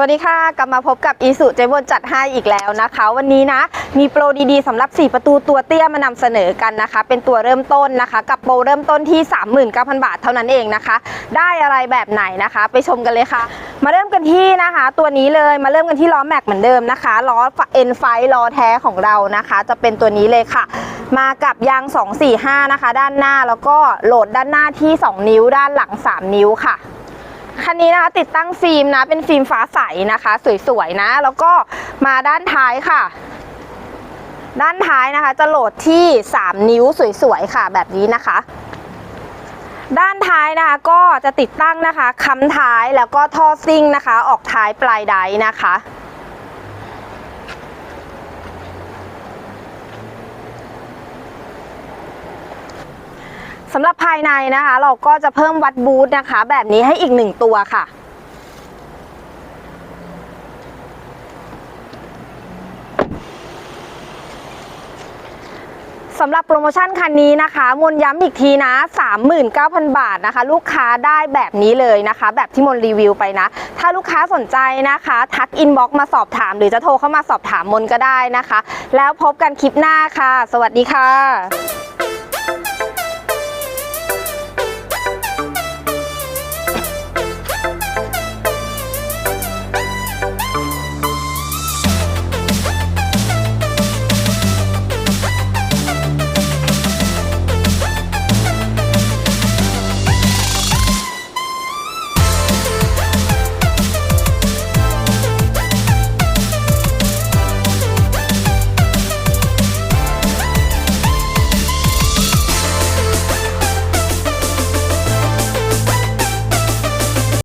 สวัสดีค่ะ กลับมาพบกับอีสุเจบนจัดให้อีกแล้วนะคะ วันนี้นะมีโปรดีๆสำหรับ 4 ประตูตัวเตี้ยมานำเสนอกันนะคะ เป็นตัวเริ่มต้นนะคะ กับโปรเริ่มต้นที่ 39,000 บาทเท่านั้นเองนะคะ ได้อะไรแบบไหนนะคะ ไปชมกันเลยค่ะ มาเริ่มกันที่นะคะ ตัวนี้เลยมาเริ่มกันที่ล้อแม็กเหมือนเดิมนะคะล้อเอ็นไฟล้อแท้ของเรานะคะ จะเป็นตัวนี้เลยค่ะ มากับยาง 245 นะคะ ด้านหน้าแล้วก็โหลดด้านหน้าที่ 2 นิ้ว ด้านหลัง 3 นิ้วค่ะ คันนี้นะคะติดตั้งฟิล์มนะ เป็นฟิล์มฟ้าใสนะคะ สวยๆนะ แล้วก็มาด้านท้ายค่ะ ด้านท้ายนะคะ จะโหลดที่ 3 นิ้วสวยๆค่ะ แบบนี้นะคะ ด้านท้ายนะคะก็จะติดตั้งนะคะค้ำท้ายแล้วก็ท่อซิ่งนะคะ ออกท้ายปลายไดนะคะ สำหรับภายในนะคะ เราก็จะเพิ่มวัดบูธนะคะ แบบนี้ให้อีกหนึ่งตัวค่ะสำหรับโปรโมชั่นคันนี้นะคะ มนย้ำอีกทีนะ 39,000 บาทนะคะ ลูกค้าได้แบบนี้เลยนะคะ แบบที่มนรีวิวไปนะ ถ้าลูกค้าสนใจนะคะ ทักอินบ็อกมาสอบถาม หรือจะโทรเข้ามาสอบถามมนก็ได้นะคะ แล้วพบกันคลิปหน้าค่ะ สวัสดีค่ะ